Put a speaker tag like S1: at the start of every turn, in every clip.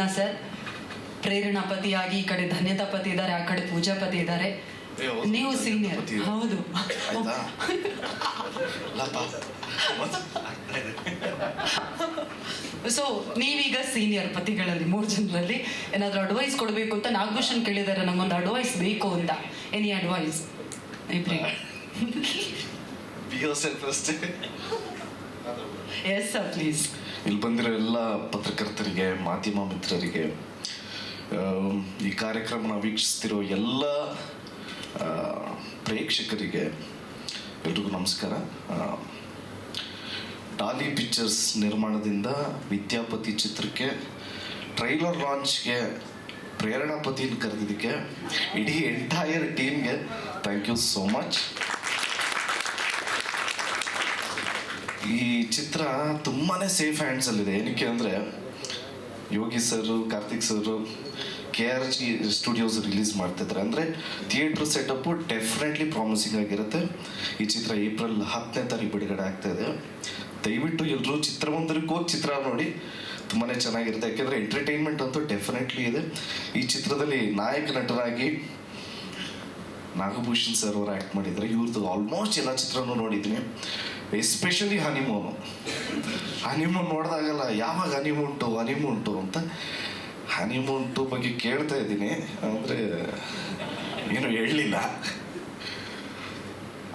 S1: ಮುನ್ನ ಸರ್ ಪ್ರೇರಣಾ ಪತಿಯಾಗಿ ಈ ಕಡೆ ಧನ್ಯತಾ ಪತಿ ಇದ್ದಾರೆ ಆ ಕಡೆ ಪೂಜಾ ಪತಿ ಇದ್ದಾರೆ ನೀವು ಸೀನಿಯರ್ ಹೌದು. ಸೊ ನೀವೀಗ ಸೀನಿಯರ್ ಪತಿಗಳಲ್ಲಿ ಮೂರು ಜನರಲ್ಲಿ ಏನಾದರೂ ಅಡ್ವೈಸ್ ಕೊಡಬೇಕು ಅಂತ ನಾಗಭೂಷಣ್ ಕೇಳಿದ್ದಾರೆ. ನಮಗೊಂದು ಅಡ್ವೈಸ್ ಬೇಕು ಅಂತ. Any advice
S2: be yourself ಅಷ್ಟೇ
S1: ಎಸ್ ಸರ್ ಪ್ಲೀಸ್
S2: ಇಲ್ಲಿ ಬಂದಿರೋ ಎಲ್ಲ ಪತ್ರಕರ್ತರಿಗೆ, ಮಾಧ್ಯಮ ಮಿತ್ರರಿಗೆ ಈ ಕಾರ್ಯಕ್ರಮನ ವೀಕ್ಷಿಸ್ತಿರೋ ಎಲ್ಲ ಪ್ರೇಕ್ಷಕರಿಗೆ ಎಲ್ರಿಗೂ ನಮಸ್ಕಾರ. ಟಾಲಿ ಪಿಕ್ಚರ್ಸ್ ನಿರ್ಮಾಣದಿಂದ ವಿದ್ಯಾಪತಿ ಚಿತ್ರಕ್ಕೆ ಟ್ರೈಲರ್ ಲಾಂಚ್ಗೆ ಪ್ರೇರಣಾಪತಿಯನ್ನು ಕರೆದಿದ್ದಕ್ಕೆ, ಇಡೀ ಎಂಟೈರ್ ಟೀಮ್ಗೆ ಥ್ಯಾಂಕ್ ಯು ಸೋ ಮಚ್ ಈ ಚಿತ್ರ ತುಂಬಾನೇ ಸೇಫ್ ಹ್ಯಾಂಡ್ಸಲ್ಲಿದೆ ಏನಕ್ಕೆ ಅಂದರೆ, Yogi sir Karthik sir K R G studios release ಮಾಡ್ತಿದ್ದಾರೆ ಅಂದರೆ ಥಿಯೇಟ್ರ್ ಸೆಟಪ್ಪು ಡೆಫಿನೆಟ್ಲಿ ಪ್ರಾಮಿಸಿಂಗ್ ಆಗಿರುತ್ತೆ. ಈ ಚಿತ್ರ ಏಪ್ರಿಲ್ ಹತ್ತನೇ ತಾರೀಕು ಬಿಡುಗಡೆ ಆಗ್ತಾ ಇದೆ. ದಯವಿಟ್ಟು ಎಲ್ಲರೂ ಚಿತ್ರಮಂದಿರಕ್ಕೆ ಹೋಗಿ ಚಿತ್ರ ನೋಡಿ. ತುಂಬಾ ಚೆನ್ನಾಗಿರುತ್ತೆ. ಯಾಕೆಂದರೆ ಎಂಟರ್ಟೈನ್ಮೆಂಟ್ ಅಂತೂ ಡೆಫಿನೆಟ್ಲಿ ಇದೆ. ಈ ಚಿತ್ರದಲ್ಲಿ ನಾಯಕ ನಟರಾಗಿ ನಾಗಭೂಷಣ್ ಸರ್ ಅವರು ಆ್ಯಕ್ಟ್ ಮಾಡಿದ್ದಾರೆ ಇವ್ರದ್ದು ಆಲ್ಮೋಸ್ಟ್ ಎಲ್ಲ ಚಿತ್ರನೂ ನೋಡಿದ್ದೀನಿ. ಎಸ್ಪೆಷಲಿ ಹನಿಮೂನು ಹನಿಮೂನ್ ನೋಡಿದಾಗಲ್ಲ ಯಾವಾಗ ಹನಿಮೂನ್ ಟು ಹನಿಮೂನ್ ಅಂತ ಹನಿಮೂನ್ ಟು ಬಗ್ಗೆ ಕೇಳ್ತಾ ಇದ್ದೀನಿ. ಅಂದರೆ ಏನು ಹೇಳಲಿಲ್ಲ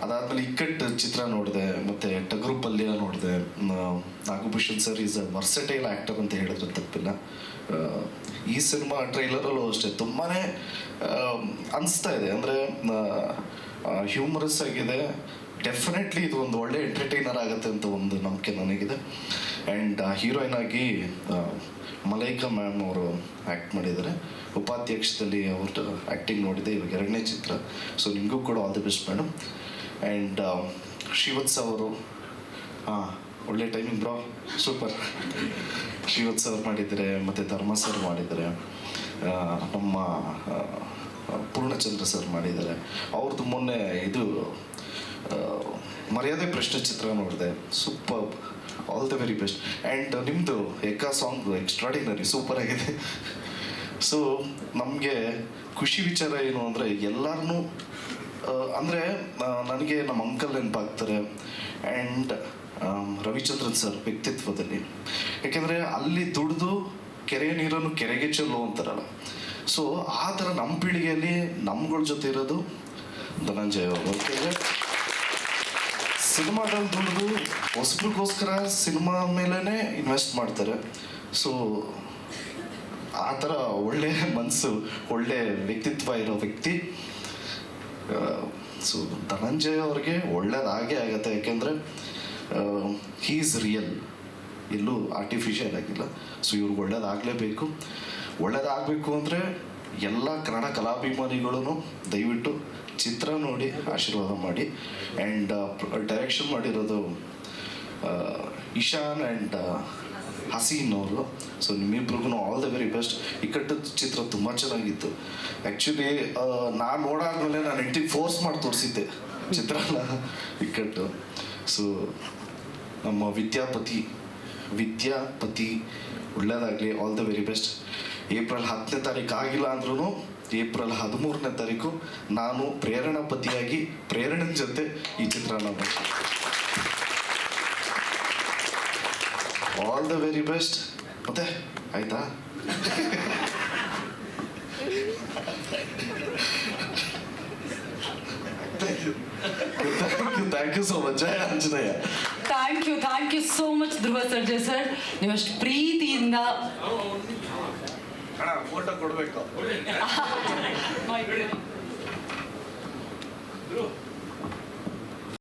S2: ಅದಾದ್ಮೇಲೆ ಇಕ್ಕಟ್ ಚಿತ್ರ ನೋಡಿದೆ, ಮತ್ತೆ ಟಗರು ಪಲ್ಯ ನೋಡಿದೆ Nagabhushan sir is a versatile actor ಅಂತ ಹೇಳಿದ್ರೆ ತಪ್ಪಿಲ್ಲ. ಈ ಸಿನಿಮಾ ಟ್ರೈಲರಲ್ಲೂ ಅಷ್ಟೇ ತುಂಬಾ ಅನಿಸ್ತಾ ಇದೆ. ಅಂದರೆ ಹ್ಯೂಮರಸ್ ಆಗಿದೆ. ಡೆಫಿನೆಟ್ಲಿ ಇದು ಒಂದು ಒಳ್ಳೆ ಎಂಟರ್ಟೈನರ್ ಆಗುತ್ತೆ ಅಂತ ಒಂದು ನಂಬಿಕೆ ನನಗಿದೆ. ಆ್ಯಂಡ್ ಹೀರೋಯಿನ್ ಆಗಿ ಮಲೈಕಾ ಮ್ಯಾಮ್ ಅವರು ಆ್ಯಕ್ಟ್ ಮಾಡಿದ್ದಾರೆ. ಉಪಾಧ್ಯಕ್ಷದಲ್ಲಿ ಅವ್ರದ್ದು ಆ್ಯಕ್ಟಿಂಗ್ ನೋಡಿದೆ, ಇವಾಗ ಎರಡನೇ ಚಿತ್ರ. ಸೊ, ನಿಮಗೂ ಕೂಡ all the best, madam. And Srivatsa ಅವರು, ಹಾಂ, ಒಳ್ಳೆ ಟೈಮಿಂಗ್ ಬ್ರಾ ಸೂಪರ್ ಶ್ರೀವತ್ಸ ಅವ್ರು ಮಾಡಿದರೆ, ಮತ್ತು ಧರ್ಮ ಸರ್ ಮಾಡಿದರೆ ನಮ್ಮ ಪೂರ್ಣಚಂದ್ರ ಸರ್ ಮಾಡಿದ್ದಾರೆ. ಅವ್ರದ್ದು ಮೊನ್ನೆ ಇದು ಮರ್ಯಾದೆ ಪ್ರಶ್ನೆ ಚಿತ್ರ ನೋಡಿದೆ. Super all the very best and ನಿಮ್ಮದು ಎಕ್ಕಾ ಸಾಂಗ್ ಎಕ್ಸ್ಟ್ರಾಡಿನರಿ ಸೂಪರ್ ಆಗಿದೆ. ಸೊ ನಮಗೆ ಖುಷಿ ವಿಚಾರ ಏನು ಅಂದರೆ ಎಲ್ಲರನ್ನೂ ಅಂದರೆ ನನಗೆ ನಮ್ಮ ಅಂಕಲ್ ನೆನಪಾಗ್ತಾರೆ. ಆ್ಯಂಡ್ ರವಿಚಂದ್ರನ್ ಸರ್ ವ್ಯಕ್ತಿತ್ವದಲ್ಲಿ. ಯಾಕೆಂದರೆ ಅಲ್ಲಿ ದುಡಿದು, ಕೆರೆಯ ನೀರನ್ನು ಕೆರೆಗೆ ಚೆಲ್ಲು ಅಂತಾರಲ್ಲ. ಸೊ ಆ ಥರ ನಮ್ಮ ಪೀಳಿಗೆಯಲ್ಲಿ ನಮ್ಗಳ ಜೊತೆ ಇರೋದು ಧನಂಜಯ ಯಾಕೆಂದರೆ ಸಿನಿಮಾದಲ್ಲಿ ದುಡಿದು ಹೊಸಬ್ರಿಗೋಸ್ಕರ ಸಿನಿಮಾ ಮೇಲೇ ಇನ್ವೆಸ್ಟ್ ಮಾಡ್ತಾರೆ. ಸೊ ಆ ಥರ ಒಳ್ಳೆ ಮನಸ್ಸು ಒಳ್ಳೆ ವ್ಯಕ್ತಿತ್ವ ಇರೋ ವ್ಯಕ್ತಿ. ಸೊ ಧನಂಜಯ ಅವ್ರಿಗೆ ಒಳ್ಳೇದಾಗೇ ಆಗುತ್ತೆ. ಯಾಕೆಂದರೆ ಈಸ್ ರಿಯಲ್ ಎಲ್ಲೂ ಆರ್ಟಿಫಿಷಿಯಲ್ ಆಗಿಲ್ಲ. ಸೊ ಇವ್ರಿಗೆ ಒಳ್ಳೇದಾಗಲೇಬೇಕು. ಒಳ್ಳೇದಾಗಬೇಕು ಅಂದರೆ ಎಲ್ಲ ಕನ್ನಡ ಕಲಾಭಿಮಾನಿಗಳೂ ದಯವಿಟ್ಟು ಚಿತ್ರ ನೋಡಿ ಆಶೀರ್ವಾದ ಮಾಡಿ. ಆ್ಯಂಡ್ ಡೈರೆಕ್ಷನ್ ಮಾಡಿರೋದು ಇಶಾನ್ ಆ್ಯಂಡ್ ಹಸೀನ್ ಅವರು so ನಿಮ್ಮಿಬ್ರಿಗೂ all the very best Ikkat ಚಿತ್ರ ತುಂಬ ಚೆನ್ನಾಗಿತ್ತು. ಆ್ಯಕ್ಚುಲಿ ನಾನು ನೋಡಾದ್ಮೇಲೆ ನಾನು ಹೆಂಡತಿಗೆ ಫೋರ್ಸ್ ಮಾಡಿ ತೋರಿಸಿದ್ದೆ. ಚಿತ್ರನ ಇಕ್ಕಟ್ಟು ಸೊ ನಮ್ಮ ವಿದ್ಯಾಪತಿ ವಿದ್ಯಾಪತಿ ಒಳ್ಳೇದಾಗಲಿ all the very best April ಹತ್ತನೇ ತಾರೀಕು ಆಗಿಲ್ಲ ಅಂದ್ರೂ ಏಪ್ರಿಲ್ ಹದಿಮೂರನೇ ತಾರೀಕು ನಾನು ಪ್ರೇರಣಾ ಪತಿಯಾಗಿ ಪ್ರೇರಣೆ ಜೊತೆ ಈ ಚಿತ್ರನ ಆಲ್ ದ ವೆರಿ ಬೆಸ್ಟ್ ಮತ್ತೆ ಆಯ್ತಾ? Thank you so much Jaya Anjaneya.
S1: Thank you thank you so much Dhruva Sarja sir ನೀವಷ್ಟು ಪ್ರೀತಿಯಿಂದ
S2: ಫೋಟೋ ಕೊಡಬೇಕು.